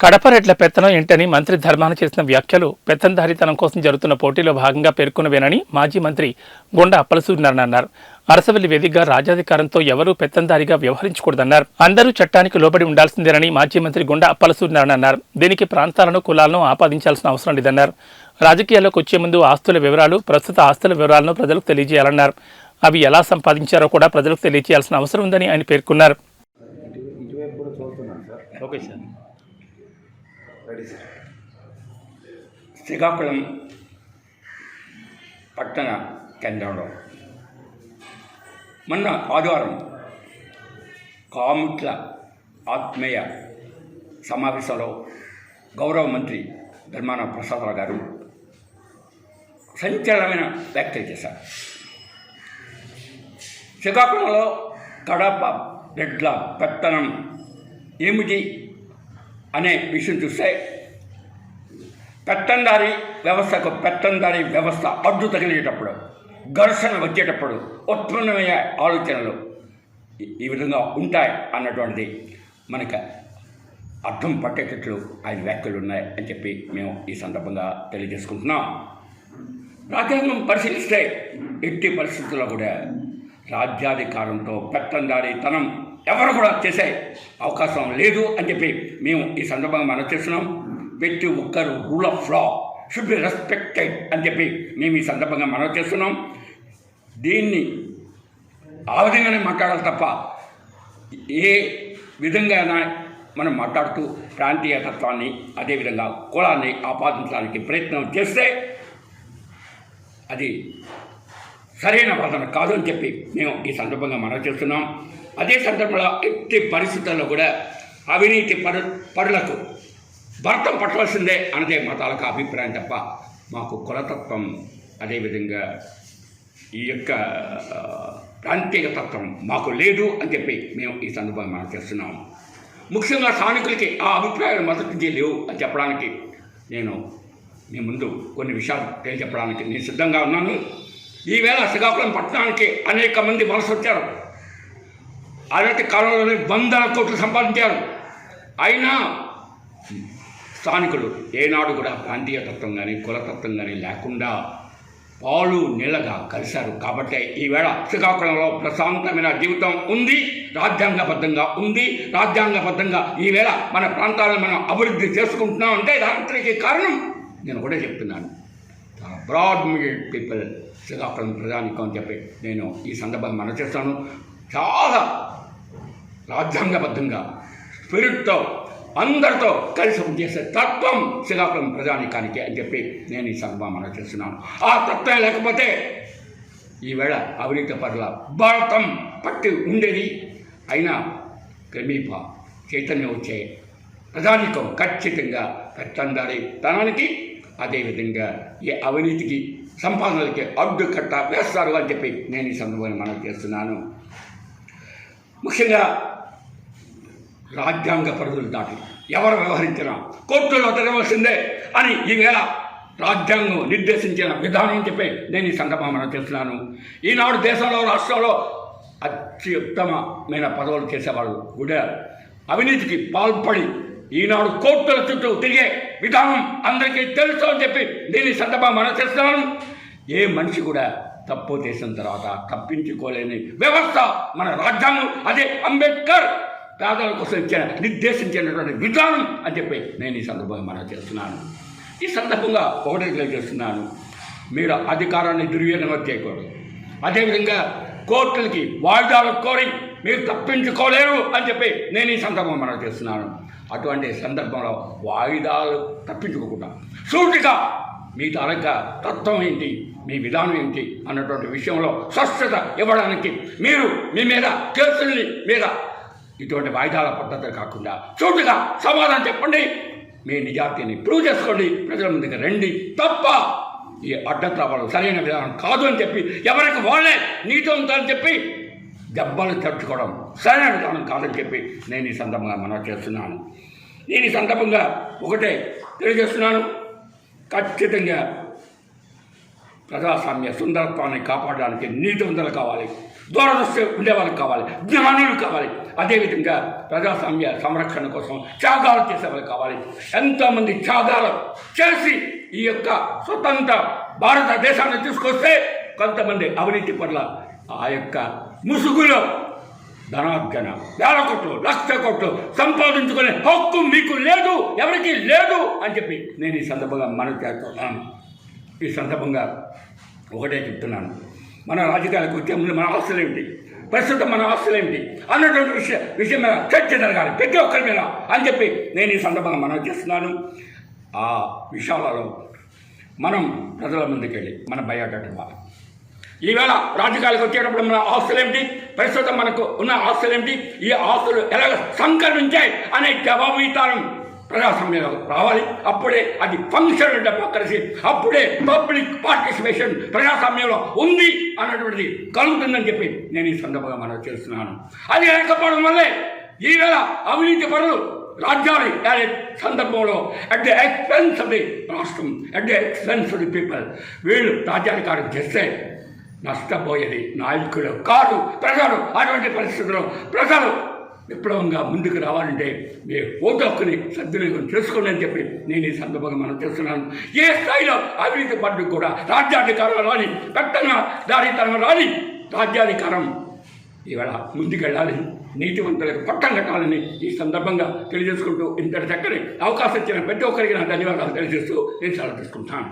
కడప రెడ్ల పెత్తనం ఏంటని మంత్రి ధర్మాన చేసిన వ్యాఖ్యలు పెత్తందారితనం కోసం జరుగుతున్న పోటీలో భాగంగా పేర్కొన్నవేనని మాజీ మంత్రి గుండ అప్పలసూరినారాయణ అన్నారు. అరసవల్లి వేదికగా రాజాధికారంతో ఎవరూ పెత్తందారిగా వ్యవహరించకూడదన్నారు. అందరూ చట్టానికి లోబడి ఉండాల్సిందేనని మాజీ మంత్రి గుండ అప్పలసూరినారాయణ అన్నారు. దీనికి ప్రాంతాలను కులాలను ఆపాదించాల్సిన అవసరం లేదన్నారు. రాజకీయాల్లోకి వచ్చే ముందు ఆస్తుల వివరాలు ప్రస్తుత ఆస్తుల వివరాలను ప్రజలకు తెలియజేయాలన్నారు. అవి ఎలా సంపాదించారో కూడా ప్రజలకు తెలియజేయాల్సిన అవసరం ఉందని ఆయన పేర్కొన్నారు. Okay sir. శ్రీకాకుళం పట్టణ కేంద్రంలో. మొన్న ఆదివారం కాముట్ల ఆత్మీయ సమావేశంలో గౌరవ మంత్రి ధర్మాన ప్రసాదరావు గారు సంచలనమైన వ్యాఖ్యలు చేశారు. శ్రీకాకుళంలో కడప రెడ్ల పెత్తనం ఏమిటి? అనే విషయం చూస్తే పెత్తందారి వ్యవస్థకు పెత్తందారి వ్యవస్థ అడ్డు తగిలేటప్పుడు ఘర్షణ వచ్చేటప్పుడు ఉత్పన్నమయ్యే ఆలోచనలు ఈ- విధంగా ఉంటాయి అన్నటువంటిది మనకు అర్థం పట్టేటట్లు ఆయన వ్యాఖ్యలు ఉన్నాయి అని చెప్పి మేము ఈ సందర్భంగా తెలియజేసుకుంటున్నాం. రాజ్యాంగం పరిశీలిస్తే ఎట్టి పరిస్థితుల్లో కూడా రాజ్యాధికారంతో పెత్తందారితనం ఎవరు కూడా చేసే అవకాశం లేదు అని చెప్పి మేము ఈ సందర్భంగా మనం చేస్తున్నాం. ప్రతి ఒక్కరు rule of law should be respected అని చెప్పి మేము ఈ సందర్భంగా మనం చేస్తున్నాం. దీన్ని ఆ విధంగానే మాట్లాడాలి తప్ప ఏ విధంగా మనం మాట్లాడుతూ ప్రాంతీయ తత్వాన్ని అదేవిధంగా కులాన్ని ఆపాదించడానికి ప్రయత్నం చేస్తే అది సరైన వాదన కాదు అని చెప్పి మేము ఈ సందర్భంగా మనం చేస్తున్నాం. అదే సందర్భంలో ఎట్టి పరిస్థితుల్లో కూడా అవినీతి పరు పరులకు భర్తం పట్టవలసిందే అన్నదే మతాలకు అభిప్రాయం తప్ప మాకు కులతత్వం అదేవిధంగా ఈ యొక్క ప్రాంతీయ తత్వం మాకు లేదు అని చెప్పి మేము ఈ సందర్భంగా మనం చేస్తున్నాము ముఖ్యంగా స్థానికులకి ఆ అభిప్రాయాలు మొదటి లేవు అని చెప్పడానికి నేను మీ ముందు కొన్ని విషయాలు తెలియజెప్పడానికి నేను సిద్ధంగా ఉన్నాను. ఈవేళ శ్రీకాకుళం పట్టణానికి అనేక మంది వలస వచ్చారు. అలాంటి కాలంలోనే వందల కోట్లు సంపాదించారు. అయినా స్థానికులు ఏనాడు కూడా ప్రాంతీయ తత్వం కానీ కులతత్వం కానీ లేకుండా పాలు నీళ్ళగా కలిశారు. కాబట్టి ఈవేళ శ్రీకాకుళంలో ప్రశాంతమైన జీవితం ఉంది రాజ్యాంగబద్ధంగా ఉంది రాజ్యాంగబద్ధంగా ఈవేళ మన ప్రాంతాలను మనం అభివృద్ధి చేసుకుంటున్నాం అంటే దానికి కారణం నేను కూడా చెప్తున్నాను. బ్రాడ్ మీడియట్ పీపుల్ శ్రీకాకుళం ప్రజానికం అని చెప్పి నేను ఈ సందర్భంగా మనం చేస్తాను. చాలా రాజ్యాంగబద్ధంగా స్పిరిట్తో అందరితో కలిసి చేసే తత్వం శ్రీకాకుళం ప్రజానికానికి అని చెప్పి నేను ఈ సందర్భంగా మనం చేస్తున్నాను. ఆ తత్వం లేకపోతే ఈవేళ అవినీతి పరుల భారతం పట్టి ఉండేది. అయినా క్రమీప చైతన్యం వచ్చే ప్రజానికం ఖచ్చితంగా పెత్తందారి తనానికి అదేవిధంగా ఈ అవినీతికి సంపాదనలకి అడ్డు కట్ట వేస్తారు అని చెప్పి నేను ఈ సందర్భాన్ని మనం చేస్తున్నాను. ముఖ్యంగా రాజ్యాంగ పరిధులు దాటి ఎవరు వ్యవహరించినా కోర్టులో తిరగవలసిందే అని ఈవేళ రాజ్యాంగం నిర్దేశించిన విధానం చెప్పి నేను ఈ సందర్భంగా చేస్తున్నాను ఈనాడు దేశంలో రాష్ట్రంలో అత్యుత్తమమైన పదవులు చేసేవాళ్ళు కూడా అవినీతికి పాల్పడి ఈనాడు కోర్టుల చుట్టూ తిరిగే విధానం అందరికీ తెలుసు అని చెప్పి నేను సందర్భం మనం చేస్తున్నాను ఏ మనిషి కూడా తప్పు చేసిన తర్వాత తప్పించుకోలేని వ్యవస్థ మన రాజ్యాంగం. అదే అంబేద్కర్. పేదల కోసం ఇచ్చిన నిర్దేశించినటువంటి విధానం అని చెప్పి నేను ఈ సందర్భంగా మనం చేస్తున్నాను. ఈ సందర్భంగా ఒకటి తెలియజేస్తున్నాను. మీరు అధికారాన్ని దుర్వినియోగం చేయకూడదు. అదేవిధంగా కోర్టులకి వాయిదాలు కోరి మీరు తప్పించుకోలేరు అని చెప్పి నేను ఈ సందర్భం మనం చేస్తున్నాను. అటువంటి సందర్భంలో వాయిదాలు తప్పించుకోకుండా సూటిగా మీ తాలూకా తత్వం ఏంటి మీ విధానం ఏంటి అన్నటువంటి విషయంలో స్పష్టత ఇవ్వడానికి మీరు మీ మీద కేసుల్ని మీద ఇటువంటి వాయిదాల పద్ధతి కాకుండా చోటుగా సమాధానం చెప్పండి. మీ నిజాతిని ప్రూవ్ చేసుకోండి. ప్రజల ముందుకు రండి. తప్ప ఈ అడ్డత్రావాలు సరైన విధానం కాదు అని చెప్పి ఎవరికి వాళ్ళే నీతో ఉందని చెప్పి దెబ్బలు తట్టుకోవడం సరైన విధానం కాదని చెప్పి నేను ఈ సందర్భంగా మనం చేస్తున్నాను. నేను ఈ సందర్భంగా ఒకటే తెలియజేస్తున్నాను. ఖచ్చితంగా ప్రజాస్వామ్య సుందరత్వాన్ని కాపాడడానికి నీతివంతులు కావాలి దూరదృష్టి ఉండేవాళ్ళకి కావాలి జ్ఞానులు కావాలి. అదేవిధంగా ప్రజాస్వామ్య సంరక్షణ కోసం త్యాగాలు చేసేవాళ్ళు కావాలి. ఎంతోమంది త్యాగాలు చేసి ఈ యొక్క స్వతంత్ర భారతదేశాన్ని తీసుకొస్తే కొంతమంది అవినీతి పట్ల ఆ యొక్క ముసుగులో ధనార్జన వేల కోట్లు లక్ష కోట్లు సంపాదించుకునే హక్కు మీకు లేదు ఎవరికి లేదు అని చెప్పి నేను ఈ సందర్భంగా మనం చేస్తున్నాను. ఈ సందర్భంగా ఒకటే చెప్తున్నాను. మన రాజకీయాలకు వచ్చే ముందు మన ఆస్తులు ఏమిటి? ప్రస్తుతం మన ఆస్తులు ఏమిటి? అన్నటువంటి విషయ విషయం మీద చర్చ జరగాలి. ప్రతి ఒక్కరి మీద అని చెప్పి నేను ఈ సందర్భంగా మనం చేస్తున్నాను. ఆ విషయాలలో మనం ప్రజల ముందుకు వెళ్ళి మన బయోడేటా ఇవ్వాలి ఈవేళ రాజకీయాలకు వచ్చేటప్పుడు మన ఆస్తులు ఏమిటి? ప్రస్తుతం మనకు ఉన్న ఆస్తులు ఏమిటి? ఈ ఆస్తులు ఎలాగ సంకల్పించాయి అనే జవాబు ఇస్తాను. ప్రజాస్వామ్యంలో రావాలి. అప్పుడే అది ఫంక్షనల్ డెమోక్రసీ అప్పుడే పబ్లిక్ పార్టిసిపేషన్ ప్రజాస్వామ్యంలో ఉంది అన్నటువంటిది కలుగుతుందని చెప్పి నేను ఈ సందర్భంగా మనం చేస్తున్నాను. అది లేకపోవడం వల్లే ఈవేళ అవినీతి పరులు రాజ్యాలు ఏలే సందర్భంలో at the expense of the రాష్ట్రం at the expense of the people వీళ్ళు రాజ్యాధికారం చేస్తే నష్టపోయేది నాయకులు కాదు ప్రజలు అటువంటి పరిస్థితుల్లో ప్రజలు విప్లవంగా ముందుకు రావాలంటే మీ ఓటు హక్కుని సద్వినియోగం చేసుకోండి అని చెప్పి నేను ఈ సందర్భంగా మనం చేస్తున్నాను. ఏ స్థాయిలో అవినీతి పడ్డకు కూడా రాజ్యాధికారం రాని పెట్టన దారితనం రాని రాజ్యాధికారం ఇవాళ ముందుకెళ్ళాలని నీతివంతులకు పట్టం కట్టాలని ఈ సందర్భంగా తెలియజేసుకుంటూ ఇంతటి చక్కని అవకాశం ఇచ్చిన ప్రతి ఒక్కరికి నా ధన్యవాదాలు తెలియజేస్తూ నేను సెలవు తీసుకుంటాను.